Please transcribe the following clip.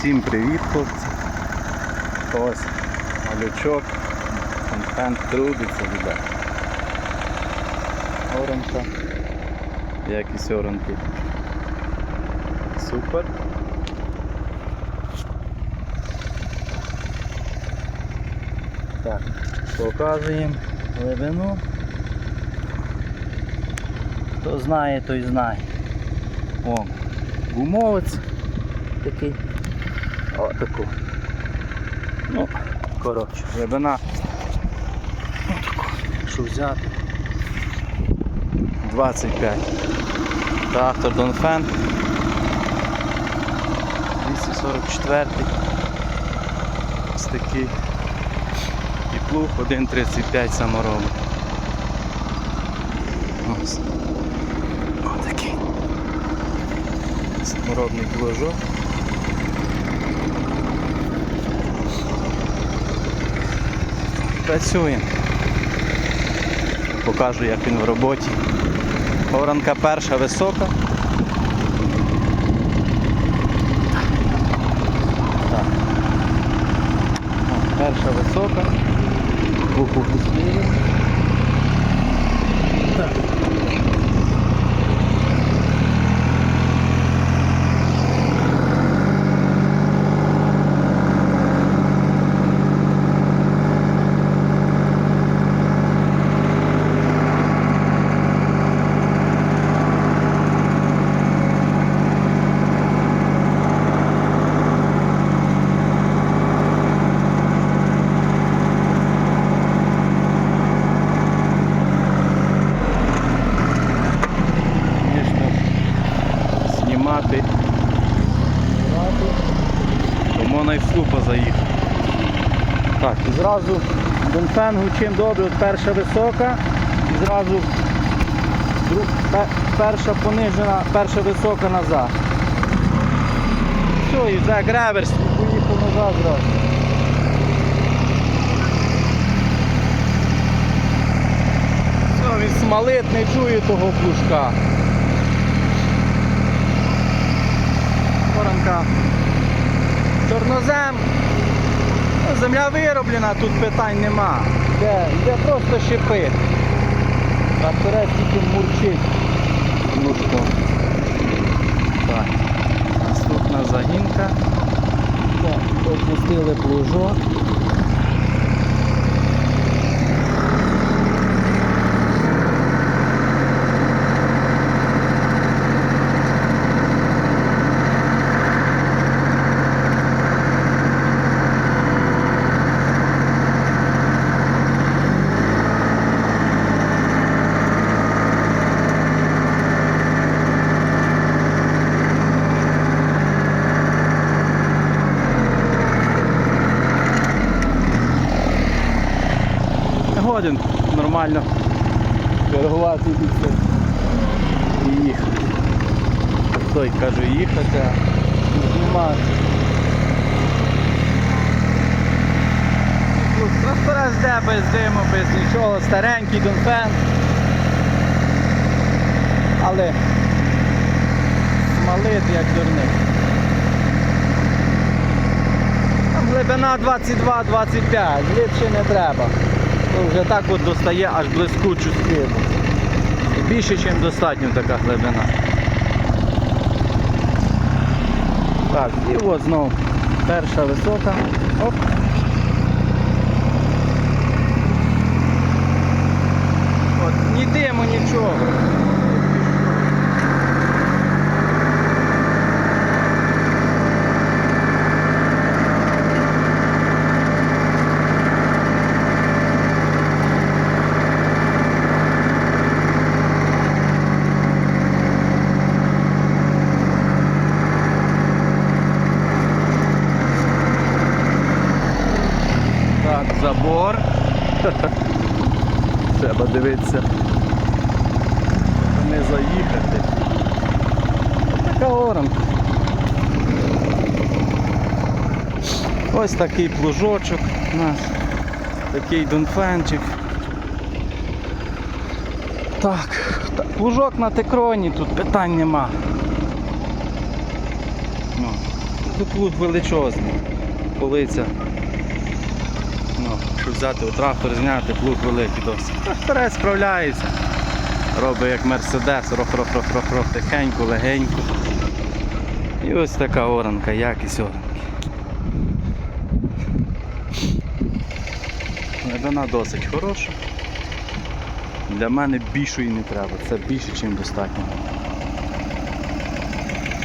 Всім привіт, хлопці. Ось малючок. Контент трудиться, ребят. Оранка. Якість оранки. Супер. Так, показуємо глибину. Хто знає, той знає. О, гумовець такий. О, таку. Ну, коротше, глибина. Ну, таку, що взяти. 25. Трактор Донфен. 244. Ось такий. І плуг 1,35 саморобний. Ось. Отакий. Саморобний плужок. Працюємо. Покажу, як він в роботі. Оранка перша висока. Так. Перша висока. Букву пустили. Так. Звісно, знімати. Тому на флупа заїхав. Так, і зразу Донфенгу чим добре, от перша висока, і зразу друг, пе- перша понижена, перша висока назад. Все, і вже реверс, і поїхав назад зразу. Все, він смалить, не чує того плужка. Воронка. Чорнозем. Ну, Земля вироблена, тут питань нема. Де, де просто щепи. Тракторець тільки мурчить. Мушко. Так. Наступна загінка. Так, опустили плужок. Годен нормально коригувати і їхати. Той кажу їхати, а знімати. З без диму, без нічого, старенький Донфен. Але смалит як дурник. Там глибина 22-25, глибше не треба. Ну, вже так от достає аж блискучу спину. Більше, ніж достатньо така глибина. Так, і от знову перша висока. Оп. От, ні диму, нічого. Так. Треба дивитися. Не заїхати. Така оранка. Ось такий плужочок у нас. Такий донфенчик. Так, плужок на текроні, тут питань нема. Ну, зразу плуг величезний. Полиця. Ну, щоб взяти у трактор, зняти, плуг великий досить. Тракторець справляється. Робить як мерседес, рох-рох-рох-рох-рох, тихенько, легенько. І ось така оранка, якість оранки. Глибина досить хороша. Для мене більшої не треба, це більше, ніж достатньо.